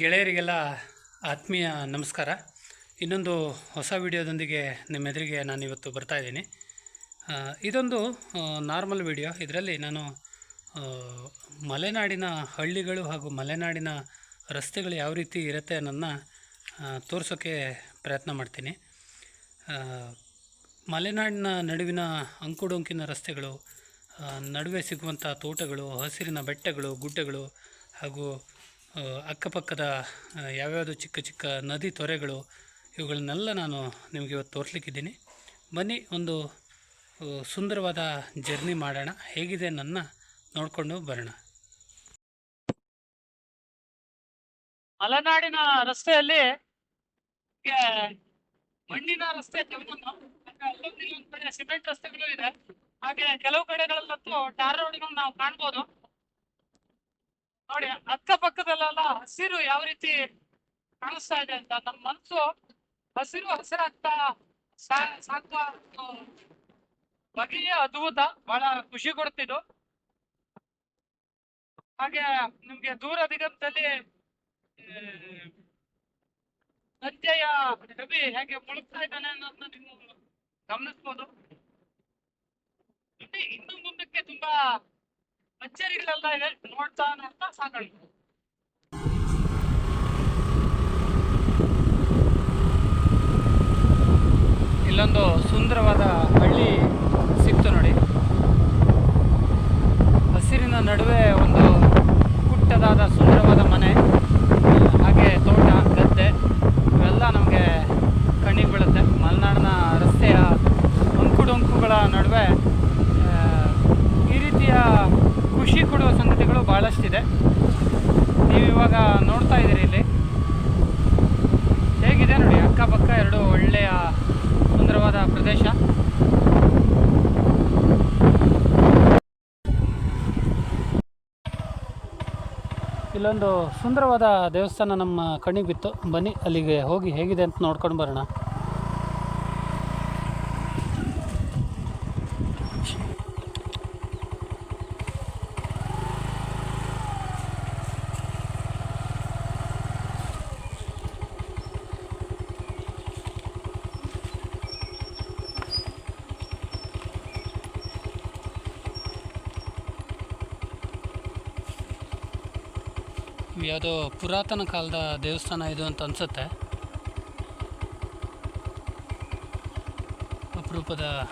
ಗೆಳೆಯರಿಗೆಲ್ಲ ಆತ್ಮೀಯ ನಮಸ್ಕಾರ. ಇನ್ನೊಂದು ಹೊಸ ವಿಡಿಯೋದೊಂದಿಗೆ ನಿಮ್ಮ ಎದುರಿಗೆ ನಾನು ಇವತ್ತು ಬರ್ತಾ ಇದ್ದೀನಿ. ಇದೊಂದು ನಾರ್ಮಲ್ ವಿಡಿಯೋ ಇದರಲ್ಲಿ ನಾನು ಮಲೆನಾಡಿನ ಹಳ್ಳಿಗಳು ಹಾಗೂ ಮಲೆನಾಡಿನ ರಸ್ತೆಗಳು ಯಾವ ರೀತಿ ಇರುತ್ತೆ ಅನ್ನೋದನ್ನ ತೋರಿಸೋಕ್ಕೆ ಪ್ರಯತ್ನ ಮಾಡ್ತೀನಿ. ಮಲೆನಾಡಿನ ನಡುವಿನ ಅಂಕುಡೊಂಕಿನ ರಸ್ತೆಗಳು ನಡುವೆ ಸಿಗುವಂಥ ತೋಟಗಳು, ಹಸಿರಿನ ಬೆಟ್ಟಗಳು, ಗುಡ್ಡಗಳು ಹಾಗೂ ಅಕ್ಕಪಕ್ಕದ ಯಾವ್ಯಾವುದು ಚಿಕ್ಕ ಚಿಕ್ಕ ನದಿ ತೊರೆಗಳು, ಇವುಗಳನ್ನೆಲ್ಲ ನಾನು ನಿಮಗೆ ಇವತ್ತು ತೋರಿಸ್ಲಿಕ್ಕಿದ್ದೀನಿ. ಬನ್ನಿ, ಒಂದು ಸುಂದರವಾದ ಜರ್ನಿ ಮಾಡೋಣ. ಹೇಗಿದೆ ನನ್ನ ನೋಡಿಕೊಂಡು ಬರೋಣ. ಮಲೆನಾಡಿನ ರಸ್ತೆಯಲ್ಲಿ ಮಣ್ಣಿನ ರಸ್ತೆ ಸಿಮೆಂಟ್ ರಸ್ತೆಗಳು ಇದೆ. ಹಾಗೆ ಕೆಲವು ಕಡೆಗಳಲ್ಲಂತೂ ಟಾರ್ ರೋಡ್ ನಾವು ಕಾಣ್ಬೋದು. ನೋಡಿ, ಅಕ್ಕಪಕ್ಕದಲ್ಲೆಲ್ಲ ಹಸಿರು ಯಾವ ರೀತಿ ಕಾಣಿಸ್ತಾ ಇದೆ ಅಂತ ನಮ್ಮ ಮನಸ್ಸು ಹಸಿರು, ಹಸಿರಾಗ್ತಾ ಸಾಕುವ ಬಗೆಯ ಅದ್ಭುತ, ಬಹಳ ಖುಷಿ ಕೊಡ್ತಿದ್ದು. ಹಾಗೆ ನಿಮ್ಗೆ ದೂರ ದಿಗಂತದಲ್ಲಿ ಸಂಜೆಯ ರವಿ ಹೇಗೆ ಮುಳುಗ್ತಾ ಇದ್ದಾನೆ ಅನ್ನೋದನ್ನ ನೀವು ಗಮನಿಸ್ಬೋದು. ಇನ್ನು ಮುಂದಕ್ಕೆ ತುಂಬಾ ಅಚ್ಚರಿಗಳೆಲ್ಲ ಇದೆ ನೋಡ್ತಾ ನೋಡ್ತಾ ಸಾಗೋಣ ಇಲ್ಲೊಂದು ಸುಂದರವಾದ ಹಳ್ಳಿ ಸಿಕ್ತು ನೋಡಿ. ಹಸಿರಿನ ನಡುವೆ ಒಂದು ಪುಟ್ಟದಾದ ಸುಂದರವಾದ ಮನೆ, ಹಾಗೆ ತೋಟ, ಗದ್ದೆ, ಇವೆಲ್ಲ ನಮಗೆ ಕಣ್ಣಿಗೆ ಬೀಳುತ್ತೆ. ಮಲೆನಾಡಿನ ರಸ್ತೆಯ ಅಂಕುಡೊಂಕುಗಳ ನಡುವೆ ಈ ರೀತಿಯ ಖುಷಿ ಕೊಡುವ ಸಂಗತಿಗಳು ಭಾಳಷ್ಟಿದೆ ನೀವು ಇವಾಗ ನೋಡ್ತಾ ಇದ್ದೀರಿ ಇಲ್ಲಿ. ಹೇಗಿದೆ ನೋಡಿ, ಅಕ್ಕಪಕ್ಕ ಎರಡು ಒಳ್ಳೆಯ ಸುಂದರವಾದ ಪ್ರದೇಶ. ಇಲ್ಲೊಂದು ಸುಂದರವಾದ ದೇವಸ್ಥಾನ ನಮ್ಮ ಕಣ್ಣಿಗೆ ಬಿತ್ತು. ಬನ್ನಿ, ಅಲ್ಲಿಗೆ ಹೋಗಿ ಹೇಗಿದೆ ಅಂತ ನೋಡ್ಕೊಂಡು ಬರೋಣ ಯಾವುದೋ ಪುರಾತನ ಕಾಲದ ದೇವಸ್ಥಾನ ಇದು ಅಂತ ಅನಿಸುತ್ತೆ. ಅಪರೂಪದ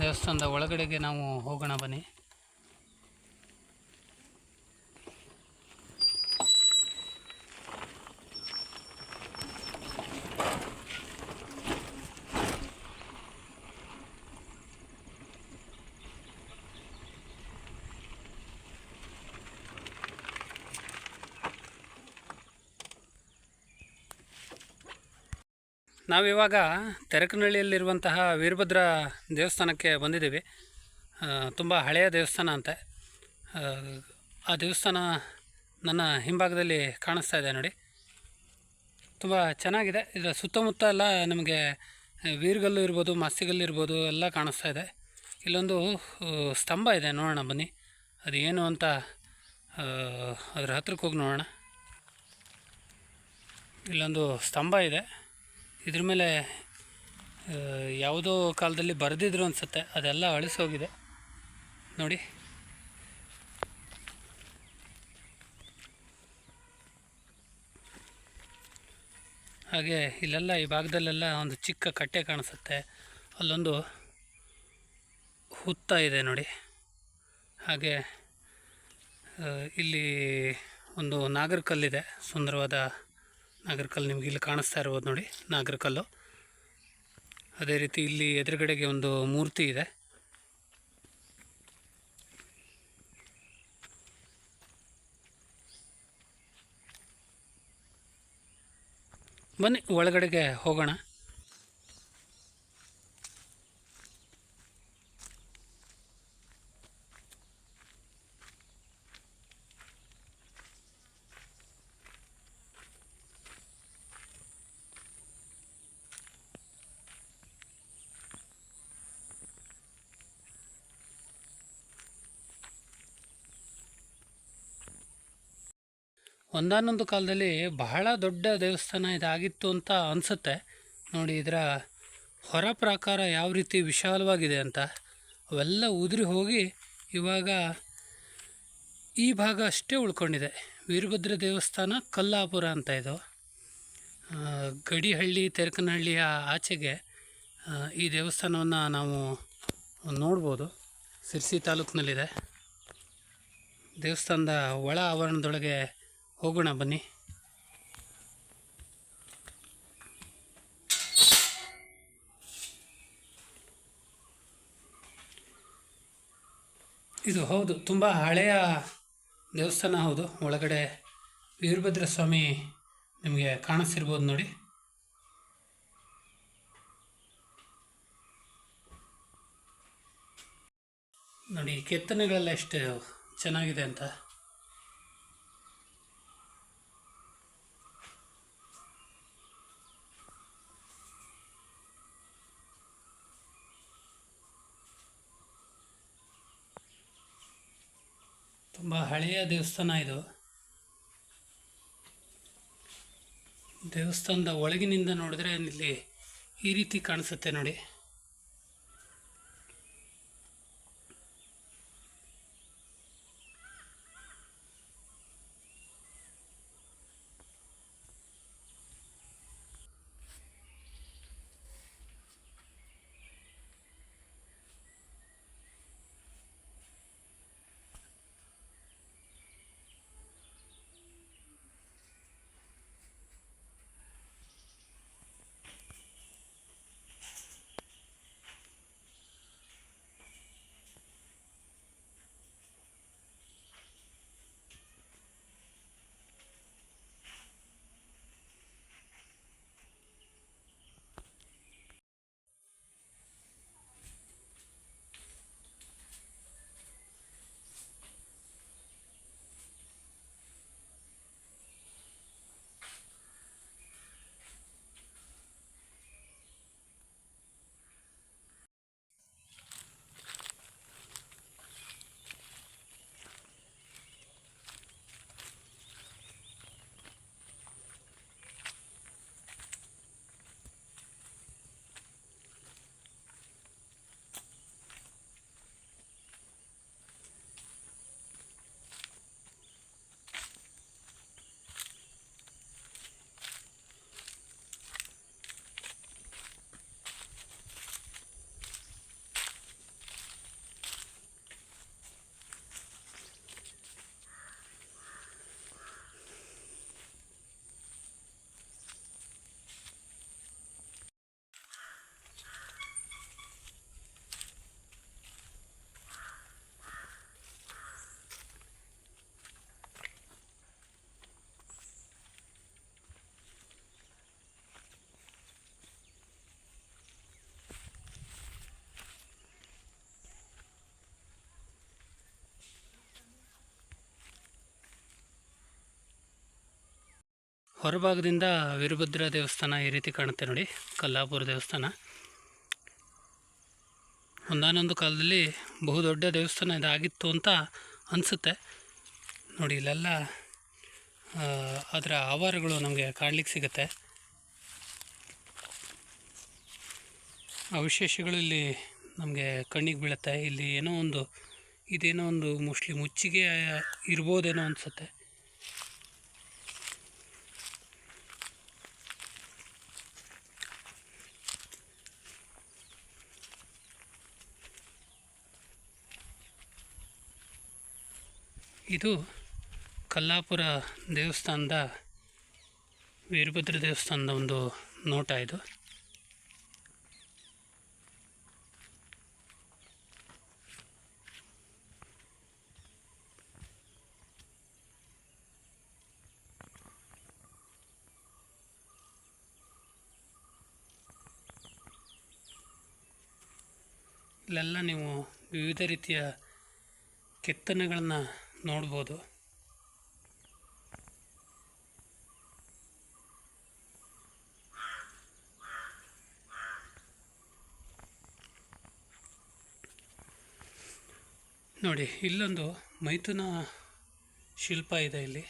ದೇವಸ್ಥಾನದ ಒಳಗಡೆಗೆ ನಾವು ಹೋಗೋಣ ಬನ್ನಿ. ನಾವಿವಾಗ ತೆರಕನಹಳ್ಳಿಯಲ್ಲಿರುವಂತಹ ವೀರಭದ್ರ ದೇವಸ್ಥಾನಕ್ಕೆ ಬಂದಿದ್ದೀವಿ. ತುಂಬ ಹಳೆಯ ದೇವಸ್ಥಾನ ಅಂತೆ. ಆ, ದೇವಸ್ಥಾನ ನನ್ನ ಹಿಂಭಾಗದಲ್ಲಿ ಕಾಣಿಸ್ತಾ ಇದೆ ನೋಡಿ. ತುಂಬ ಚೆನ್ನಾಗಿದೆ. ಇದರ ಸುತ್ತಮುತ್ತ ಎಲ್ಲ ನಮಗೆ ವೀರಗಲ್ಲು ಇರ್ಬೋದು ಮಸ್ತಿಗಲ್ಲು ಇರ್ಬೋದು ಎಲ್ಲ ಕಾಣಿಸ್ತಾ ಇದೆ. ಇಲ್ಲೊಂದು ಸ್ತಂಭ ಇದೆ. ನೋಡೋಣ ಬನ್ನಿ. ಅದು ಏನು ಅಂತ ಅದ್ರ ಹತ್ರಕ್ಕೆ ಹೋಗಿ ನೋಡೋಣ. ಇಲ್ಲೊಂದು ಸ್ತಂಭ ಇದೆ. ಇದ್ರ ಮೇಲೆ ಯಾವುದೋ ಕಾಲದಲ್ಲಿ ಬರೆದಿದ್ರು ಅನಿಸುತ್ತೆ. ಅದೆಲ್ಲ ಅಳಿಸೋಗಿದೆ. ನೋಡಿ. ಹಾಗೆ ಇಲ್ಲೆಲ್ಲ, ಈ ಭಾಗದಲ್ಲೆಲ್ಲ ಒಂದು ಚಿಕ್ಕ ಕಟ್ಟೆ ಕಾಣಿಸುತ್ತೆ. ಅಲ್ಲೊಂದು ಹುತ್ತ ಇದೆ ನೋಡಿ. ಹಾಗೆ ಇಲ್ಲಿ ಒಂದು ನಾಗರಕಲ್ಲಿದೆ. ಸುಂದರವಾದ ನಾಗರಕಲ್ಲು ನಿಮಗೆ ಇಲ್ಲಿ ಕಾಣಿಸ್ತಾ ಇರ್ಬೋದು ನೋಡಿ, ನಾಗರಕಲ್ಲು. ಅದೇ ರೀತಿ ಇಲ್ಲಿ ಎದುರುಗಡೆಗೆ ಒಂದು ಮೂರ್ತಿ ಇದೆ. ಬನ್ನಿ, ಒಳಗಡೆಗೆ ಹೋಗೋಣ. ಒಂದಾನೊಂದು ಕಾಲದಲ್ಲಿ ಬಹಳ ದೊಡ್ಡ ದೇವಸ್ಥಾನ ಇದಾಗಿತ್ತು ಅಂತ ಅನಿಸುತ್ತೆ. ನೋಡಿ, ಇದರ ಹೊರ ಪ್ರಾಕಾರ ಯಾವ ರೀತಿ ವಿಶಾಲವಾಗಿದೆ ಅಂತ. ಅವೆಲ್ಲ ಉದುರಿ ಹೋಗಿ ಇವಾಗ ಈ ಭಾಗ ಅಷ್ಟೇ ಉಳ್ಕೊಂಡಿದೆ. ವೀರಭದ್ರ ದೇವಸ್ಥಾನ ಕಲ್ಲಾಪುರ ಅಂತ ಇದು. ಗಡಿಹಳ್ಳಿ, ತೆರಕನಹಳ್ಳಿಯ ಆಚೆಗೆ ಈ ದೇವಸ್ಥಾನವನ್ನು ನಾವು ನೋಡ್ಬೋದು. ಸಿರ್ಸಿ ತಾಲೂಕಿನಲ್ಲಿದೆ. ದೇವಸ್ಥಾನದ ಒಳ ಆವರಣದೊಳಗೆ ಹೋಗೋಣ, ಬನ್ನಿ. ಇದು ಹೌದು, ತುಂಬ ಹಳೆಯ ದೇವಸ್ಥಾನ ಹೌದು. ಒಳಗಡೆ ವೀರಭದ್ರ ಸ್ವಾಮಿ ನಿಮಗೆ ಕಾಣಿಸ್ತಿರ್ಬೋದು ನೋಡಿ. ನೋಡಿ ಕೆತ್ತನೆಗಳೆಲ್ಲ ಎಷ್ಟು ಚೆನ್ನಾಗಿದೆ ಅಂತ. ತುಂಬ ಹಳೆಯ ದೇವಸ್ಥಾನ ಇದು. ದೇವಸ್ಥಾನದ ಒಳಗಿನಿಂದ ನೋಡಿದ್ರೆ ಇಲ್ಲಿ ಈ ರೀತಿ ಕಾಣಿಸುತ್ತೆ ನೋಡಿ. ಹೊರಭಾಗದಿಂದ ವೀರಭದ್ರ ದೇವಸ್ಥಾನ ಈ ರೀತಿ ಕಾಣುತ್ತೆ ನೋಡಿ, ಕಲ್ಲಾಪುರ ದೇವಸ್ಥಾನ. ಒಂದಾನೊಂದು ಕಾಲದಲ್ಲಿ ಬಹುದೊಡ್ಡ ದೇವಸ್ಥಾನ ಇದಾಗಿತ್ತು ಅಂತ ಅನಿಸುತ್ತೆ. ನೋಡಿ, ಇಲ್ಲೆಲ್ಲ ಅದರ ಆವಾರಗಳು ನಮಗೆ ಕಾಣಲಿಕ್ಕೆ ಸಿಗುತ್ತೆ. ಅವಶೇಷಗಳು ಇಲ್ಲಿ ನಮಗೆ ಕಣ್ಣಿಗೆ ಬೀಳುತ್ತೆ. ಇಲ್ಲಿ ಏನೋ ಒಂದು, ಇದೇನೋ ಒಂದು ಮೋಸ್ಟ್ಲಿ ಮುಚ್ಚಿಗೆ ಇರ್ಬೋದೇನೋ ಅನಿಸುತ್ತೆ. ಇದು ಕಲ್ಲಾಪುರ ದೇವಸ್ಥಾನದ ವೀರಭದ್ರ ದೇವಸ್ಥಾನದ ಒಂದು ನೋಟ ಇದು. ಇಲ್ಲೆಲ್ಲ ನೀವು ವಿವಿಧ ರೀತಿಯ ಕೆತ್ತನೆಗಳನ್ನು ನೋಡ್ಬೋದು. ನೋಡಿ ಇಲ್ಲೊಂದು ಮೈಥುನ ಶಿಲ್ಪ ಇದೆ ಇಲ್ಲಿ.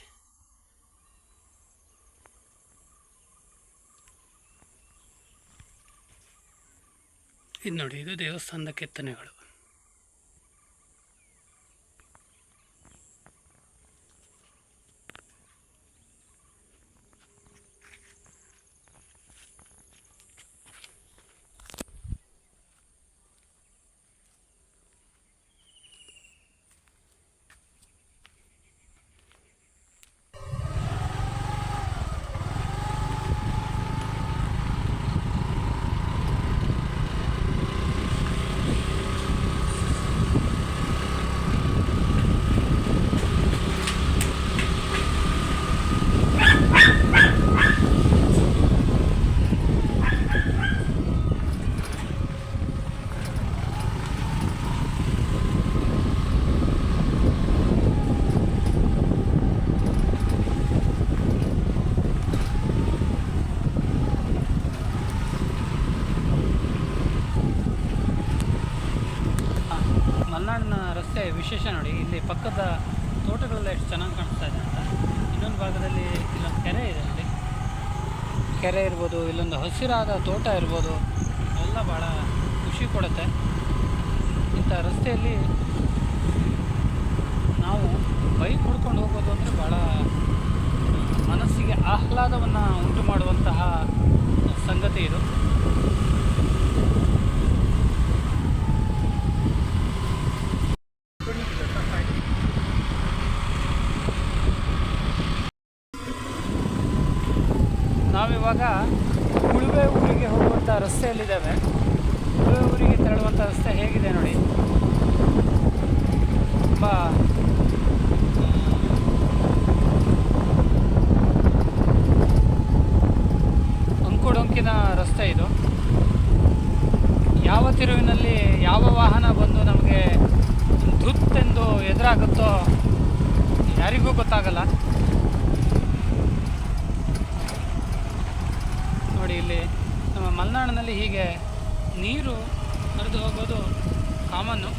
ಇದು ನೋಡಿ ಇದು ದೇವಸ್ಥಾನದ ಕೆತ್ತನೆಗಳು. ವಿಶೇಷ ನೋಡಿ, ಇಲ್ಲಿ ಪಕ್ಕದ ತೋಟಗಳೆಲ್ಲ ಎಷ್ಟು ಚೆನ್ನಾಗಿ ಕಾಣಿಸ್ತಾ ಇದೆ ಅಂತ. ಇನ್ನೊಂದು ಭಾಗದಲ್ಲಿ ಇಲ್ಲೊಂದು ಕೆರೆ ಇದೆ ನೋಡಿ. ಕೆರೆ ಇರ್ಬೋದು, ಇಲ್ಲೊಂದು ಹಸಿರಾದ ತೋಟ ಇರ್ಬೋದು. ಎಲ್ಲ ಭಾಳ ಖುಷಿ ಕೊಡುತ್ತೆ. ಇಂಥ ರಸ್ತೆಯಲ್ಲಿ ನಾವು ಬೈಕ್ ಹುಡ್ಕೊಂಡು ಹೋಗೋದು ಅಂದರೆ ಭಾಳ ಮನಸ್ಸಿಗೆ ಆಹ್ಲಾದವನ್ನು ಉಂಟು ಮಾಡುವಂತಹ ಸಂಗತಿ ಇದು ನಾವಿವಾಗ ಉಳುವೆ ಊರಿಗೆ ಹೋಗುವಂಥ ರಸ್ತೆಯಲ್ಲಿದ್ದೇವೆ ಉಳುವೆ ಊರಿಗೆ ತೆರಳುವಂಥ ರಸ್ತೆ ಹೇಗಿದೆ ನೋಡಿ ತುಂಬ ಅಂಕುಡೊಂಕಿನ ರಸ್ತೆ ಇದು ಯಾವ ತಿರುವಿನಲ್ಲಿ ಯಾವ ವಾಹನ ಬಂದು ನಮಗೆ ಧುತ್ತೆಂದು ಎದುರಾಗುತ್ತೋ ಯಾರಿಗೂ ಗೊತ್ತಾಗಲ್ಲ. ನೋಡಿ ಇಲ್ಲಿ ನಮ್ಮ ಮಲೆನಾಡಿನಲ್ಲಿ ಹೀಗೆ ನೀರು ಹರಿದು ಹೋಗೋದು ಕಾಮನ್ನು.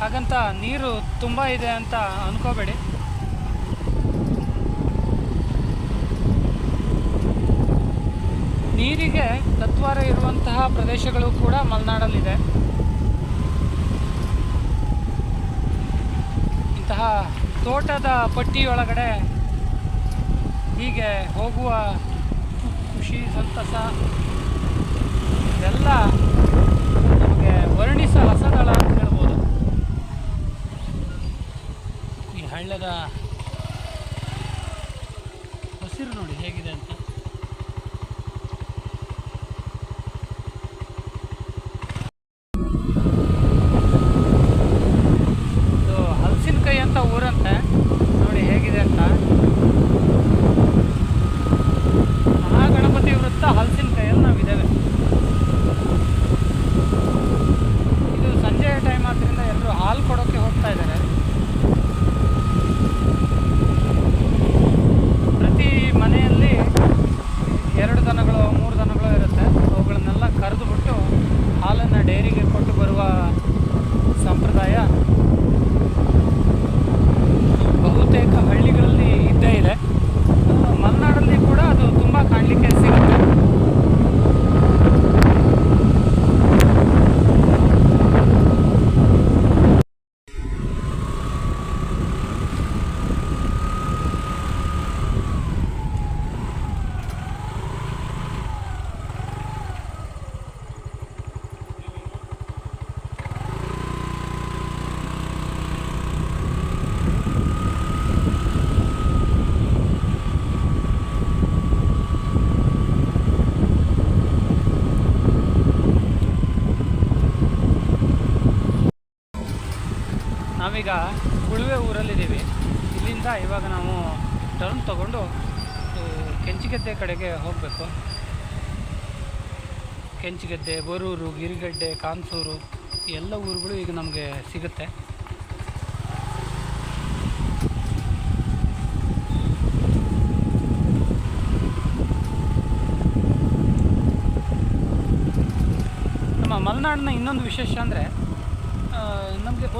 ಹಾಗಂತ ನೀರು ತುಂಬ ಇದೆ ಅಂತ ಅನ್ಕೋಬೇಡಿ. ನೀರಿಗೆ ತತ್ವಾರ ಇರುವಂತಹ ಪ್ರದೇಶಗಳು ಕೂಡ ಮಲೆನಾಡಲ್ಲಿದೆ. ಇಂತಹ ತೋಟದ ಪಟ್ಟಿಯೊಳಗಡೆ ಹೀಗೆ ಹೋಗುವ ಖುಷಿ ಸಂತಸ ಇದೆಲ್ಲ ನಮಗೆ ವರ್ಣಿಸ ರಸದಳ ಅಂತ ಹೇಳ್ಬೋದು ಈ ಹಳ್ಳದ ಹಸಿರು ನೋಡಿ ಹೇಗಿದೆ ಅಂತ ಇದು ಹಲಸಿನಕಾಯಿ ಅಂತ ಊರಂತೆ ನೋಡಿ ಹೇಗಿದೆ ಅಂತ ಮಹಾಗಣಪತಿ ವೃತ್ತ ಹಲಸಿನಕಾಯಲ್ಲಿ ನಾವಿದ್ದೇವೆ ಇದು ಸಂಜೆ ಟೈಮ್ ಆದ್ದರಿಂದ ಎಲ್ಲರೂ ಹಾಲು ಕೊಡೋಕ್ಕೆ ಹೋಗ್ತಾ ಇದ್ದಾರೆ ಪ್ರತಿ ಮನೆಯಲ್ಲಿ ಎರಡು ದನಗಳು ಮೂರು ದನಗಳು ಇರುತ್ತೆ ಅವುಗಳನ್ನೆಲ್ಲ ಕರೆದು ಬಿಟ್ಟು ಹಾಲನ್ನು ಡೈರಿಗೆ ಕೊಟ್ಟು ಬರುವ ಸಂಪ್ರದಾಯ ಬಹುತೇಕ ಹಳ್ಳಿಗಳಲ್ಲಿ ಇದ್ದೇ ಇದೆ ಆ, ಮಲೆನಾಡಲ್ಲಿ ಕೂಡ ಅದು ತುಂಬ ಕಾಣಲಿಕ್ಕೆ ಸಿಗುತ್ತೆ ನಾವೀಗ ಉಳುವೆ ಊರಲ್ಲಿದ್ದೀವಿ. ಇಲ್ಲಿಂದ ಇವಾಗ ನಾವು ಟರ್ನ್ ತಗೊಂಡು ಕೆಂಚಿಗೆದ್ದೆ ಕಡೆಗೆ ಹೋಗಬೇಕು. ಕೆಂಚಿಗೆದ್ದೆ, ಬರೂರು, ಗಿರಿಗಡ್ಡೆ, ಕಾನ್ಸೂರು, ಎಲ್ಲ ಊರುಗಳು ಈಗ ನಮಗೆ ಸಿಗುತ್ತೆ. ನಮ್ಮ ಮಲೆನಾಡಿನ ಇನ್ನೊಂದು ವಿಶೇಷ ಅಂದರೆ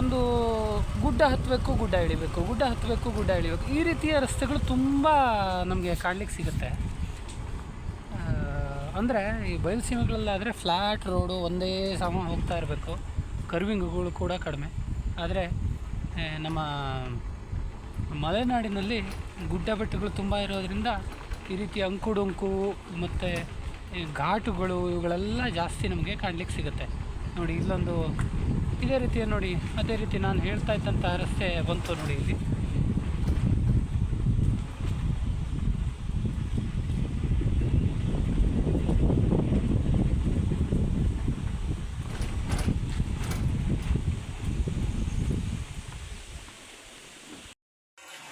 ಒಂದು ಗುಡ್ಡ ಹತ್ತಬೇಕು, ಗುಡ್ಡ ಇಳಿಬೇಕು, ಗುಡ್ಡ ಹತ್ತಬೇಕು, ಗುಡ್ಡ ಇಳಿಬೇಕು. ಈ ರೀತಿಯ ರಸ್ತೆಗಳು ತುಂಬ ನಮಗೆ ಕಾಣಲಿಕ್ಕೆ ಸಿಗುತ್ತೆ. ಅಂದರೆ ಈ ಬಯಲುಸೀಮೆಗಳಲ್ಲಾದರೆ ಫ್ಲ್ಯಾಟ್ ರೋಡು ಒಂದೇ ಸಮ ಹೋಗ್ತಾ ಇರಬೇಕು. ಕರ್ವಿಂಗ್ಗಳು ಕೂಡ ಕಡಿಮೆ. ಆದರೆ ನಮ್ಮ ಮಲೆನಾಡಿನಲ್ಲಿ ಗುಡ್ಡ ಬೆಟ್ಟಗಳು ತುಂಬ ಇರೋದರಿಂದ ಈ ರೀತಿ ಅಂಕುಡೊಂಕು ಮತ್ತು ಘಾಟುಗಳು ಇವುಗಳೆಲ್ಲ ಜಾಸ್ತಿ ನಮಗೆ ಕಾಣಲಿಕ್ಕೆ ಸಿಗುತ್ತೆ. ನೋಡಿ, ಇಲ್ಲೊಂದು ಇದೇ ರೀತಿಯ ನೋಡಿ, ಅದೇ ರೀತಿ ನಾನು ಹೇಳ್ತಾ ಇದ್ದಂತಹ ರಸ್ತೆ ಬಂತು ನೋಡಿ ಇಲ್ಲಿ.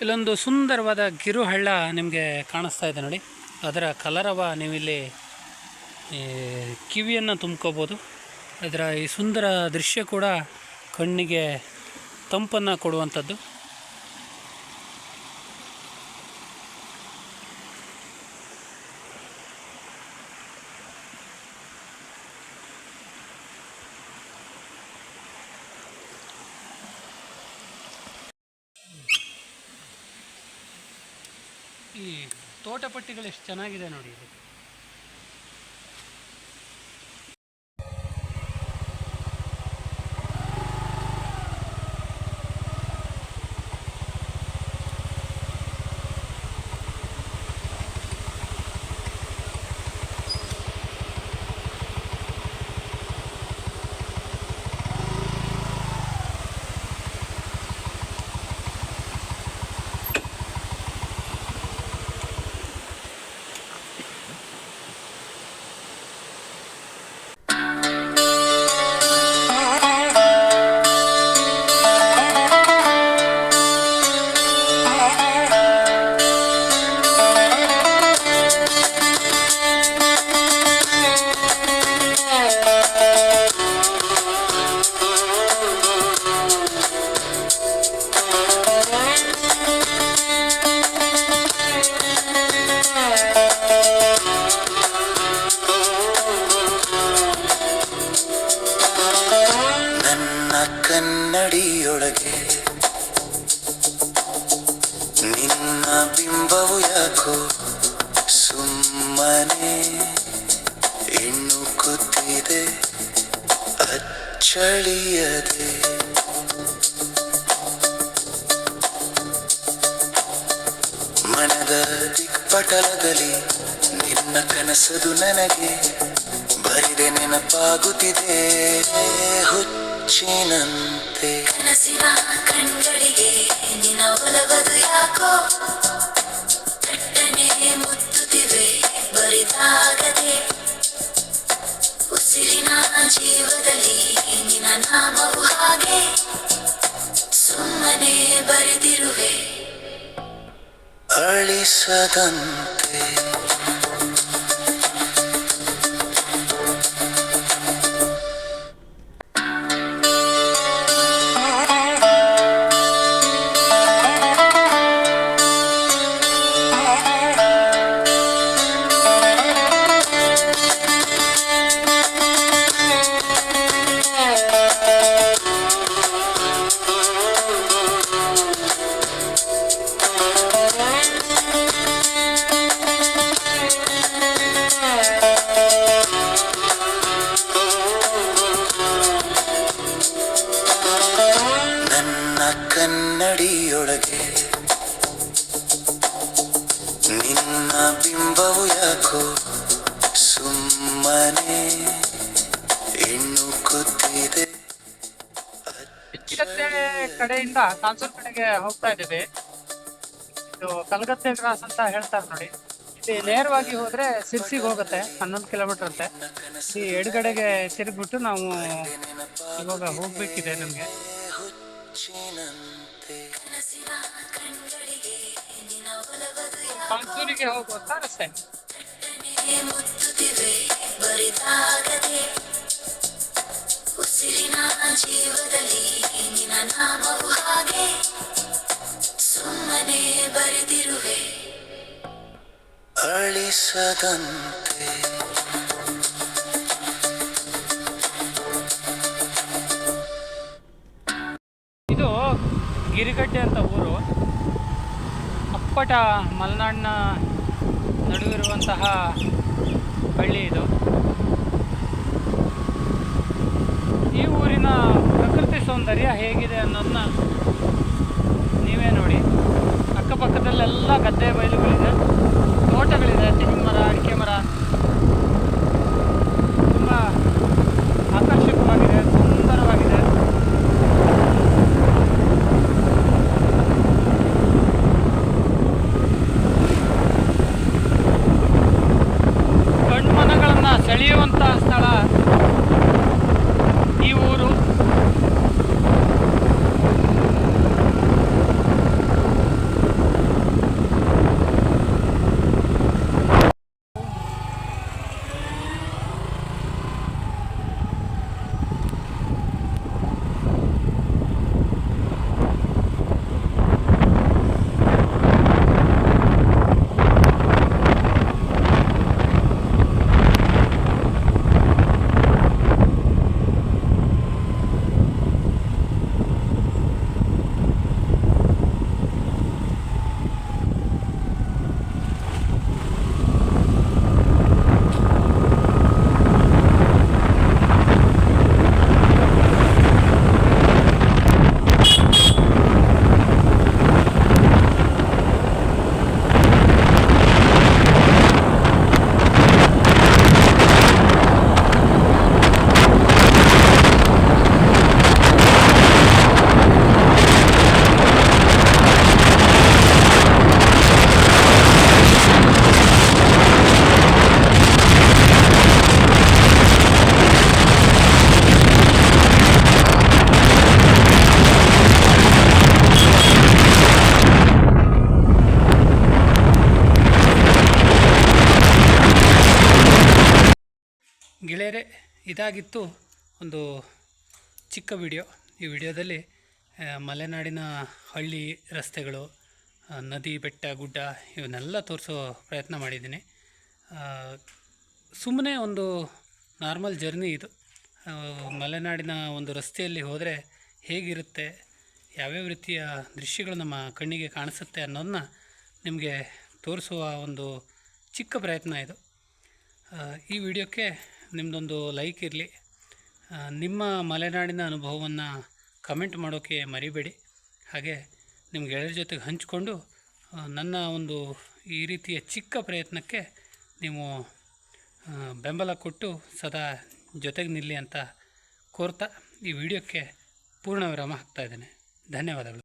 ಇಲ್ಲೊಂದು ಸುಂದರವಾದ ಕಿರುಹಳ್ಳ ನಿಮಗೆ ಕಾಣಿಸ್ತಾ ಇದೆ ನೋಡಿ. ಅದರ ಕಲರವ ನೀವಿಲ್ಲಿ ಕಿವಿಯನ್ನು ತುಂಬ್ಕೋಬೋದು. ಅದರ ಈ ಸುಂದರ ದೃಶ್ಯ ಕೂಡ ಕಣ್ಣಿಗೆ ತಂಪನ್ನು ಕೊಡುವಂಥದ್ದು. ಈ ತೋಟಪಟ್ಟಿಗಳು ಎಷ್ಟು ಚೆನ್ನಾಗಿದೆ ನೋಡಿ ಇಲ್ಲಿ ಕನ್ನಡಿಯೊಳಗೆ ನಿನ್ನ ಬಿಂಬವು ಯಾಕೋ ಸುಮ್ಮನೆ ಎಣ್ಣುಕುತ್ತಿದೆ ಅಚ್ಚಳಿಯದೆ. ಮನದ ದಿಕ್ಪಟಲದಲ್ಲಿ ನಿನ್ನ ಕನಸದು ನನಗೆ ಬರಿದೆ ನೆನಪಾಗುತ್ತಿದೆ. ಹುಚ್ಚಿನಂತೆ ಕನಸಿನ ಕಣ್ಗಳಿಗೆ ನಿನ ಒಲವದು ಯಾಕೋ? ಕಟ್ಟನೆ ಮುತ್ತುತ್ತಿವೆ ಬರಿದಾಗದೆ. ಉಸಿರಿನ ಜೀವದಲ್ಲಿ ನಿನ ನಾಮವು ಹಾಗೆ. ಸುಮ್ಮನೆ ಬರೆದಿರುವೆ. ಅಳಿಸದಂತೆ. ಕನ್ನಡಿಯೊಳಗೆ. ನಿನ್ನ ಬಿಂಬವು ಯಾಕೋ ಸುಮ್ಮನೆ ಹೆಣ್ಣು ಕೂತಿದೆ ಕಡೆಯಿಂದ ಕಾನ್ಸೂರ್ ಕಡೆಗೆ ಹೋಗ್ತಾ ಇದ್ದೀವಿ. ಇದು ಕಲ್ಗತ್ತೆ ಕ್ರಾಸ್ ಅಂತ ಹೇಳ್ತಾರೆ ನೋಡಿ. ಇಲ್ಲಿ ನೇರವಾಗಿ ಹೋದ್ರೆ ಸಿರ್ಸಿಗೆ ಹೋಗುತ್ತೆ ಹನ್ನೊಂದು ಕಿಲೋಮೀಟರ್ ಅಂತೆ. ಈ ಎಡಗಡೆಗೆ ತಿರುಗ್ಬಿಟ್ಟು ನಾವು ಇವಾಗ ಹೋಗ್ಬೇಕಿದೆ ನಮಗೆ. ಕಾನ್ಸೂರಿಗೆ ಹೋಗುವಂತ ರಸ್ತೆ ಉಸಿರಿನ ಜೀವದಲ್ಲಿ ನಿನ್ನ ನಾಮವು ಹಾಗೆ ಸುಮ್ಮನೆ ಬರೆದಿರುವೆ ಅಳಿಸದಂತೆ. ಇದು ಗಿರಿಗಡ್ಡೆ ಅಂತ ಊರು. ಅಪ್ಪಟ ಮಲೆನಾಡಿನ ನಡುವಿರುವಂತಹ ಹಳ್ಳಿ ಇದು. ಈ ಊರಿನ ಪ್ರಕೃತಿ ಸೌಂದರ್ಯ ಹೇಗಿದೆ ಅನ್ನೋದನ್ನ ನೀವೇ ನೋಡಿ. ಅಕ್ಕಪಕ್ಕದಲ್ಲೆಲ್ಲ ಗದ್ದೆ ಬಯಲುಗಳಿದೆ, ತೋಟಗಳಿದೆ, ತೆಂಗಿನ ಮರ, ಅಡಿಕೆ ಮರ ಇದಾಗಿತ್ತು ಒಂದು ಚಿಕ್ಕ ವಿಡಿಯೋ. ಈ ವಿಡಿಯೋದಲ್ಲಿ ಮಲೆನಾಡಿನ ಹಳ್ಳಿ ರಸ್ತೆಗಳು ನದಿ ಬೆಟ್ಟ, ಗುಡ್ಡ ಇವನ್ನೆಲ್ಲ ತೋರಿಸೋ ಪ್ರಯತ್ನ ಮಾಡಿದ್ದೀನಿ. ಸುಮ್ಮನೆ ಒಂದು ನಾರ್ಮಲ್ ಜರ್ನಿ ಇದು. ಮಲೆನಾಡಿನ ಒಂದು ರಸ್ತೆಯಲ್ಲಿ ಹೋದರೆ ಹೇಗಿರುತ್ತೆ, ಯಾವ್ಯಾವ ರೀತಿಯ ದೃಶ್ಯಗಳು ನಮ್ಮ ಕಣ್ಣಿಗೆ ಕಾಣಿಸುತ್ತೆ ಅನ್ನೋದನ್ನ ನಿಮಗೆ ತೋರಿಸುವ ಒಂದು ಚಿಕ್ಕ ಪ್ರಯತ್ನ ಇದು. ಈ ವಿಡಿಯೋಕ್ಕೆ ನಿಮ್ಮದೊಂದು ಲೈಕ್ ಇರಲಿ. ನಿಮ್ಮ ಮಲೆನಾಡಿನ ಅನುಭವವನ್ನು ಕಮೆಂಟ್ ಮಾಡೋಕ್ಕೆ ಮರಿಬೇಡಿ. ಹಾಗೆ ನಿಮ್ಮ ಗೆಳೆಯರ ಜೊತೆಗೆ ಹಂಚಿಕೊಂಡು ನನ್ನ ಒಂದು ಈ ರೀತಿಯ ಚಿಕ್ಕ ಪ್ರಯತ್ನಕ್ಕೆ ನೀವು ಬೆಂಬಲ ಕೊಟ್ಟು ಸದಾ ಜೊತೆಗೆ ನಿಲ್ಲಿ ಅಂತ ಕೋರ್ತಾ ಈ ವಿಡಿಯೋಕ್ಕೆ ಪೂರ್ಣ ವಿರಾಮ ಹಾಕ್ತಾ ಇದ್ದೇನೆ. ಧನ್ಯವಾದಗಳು.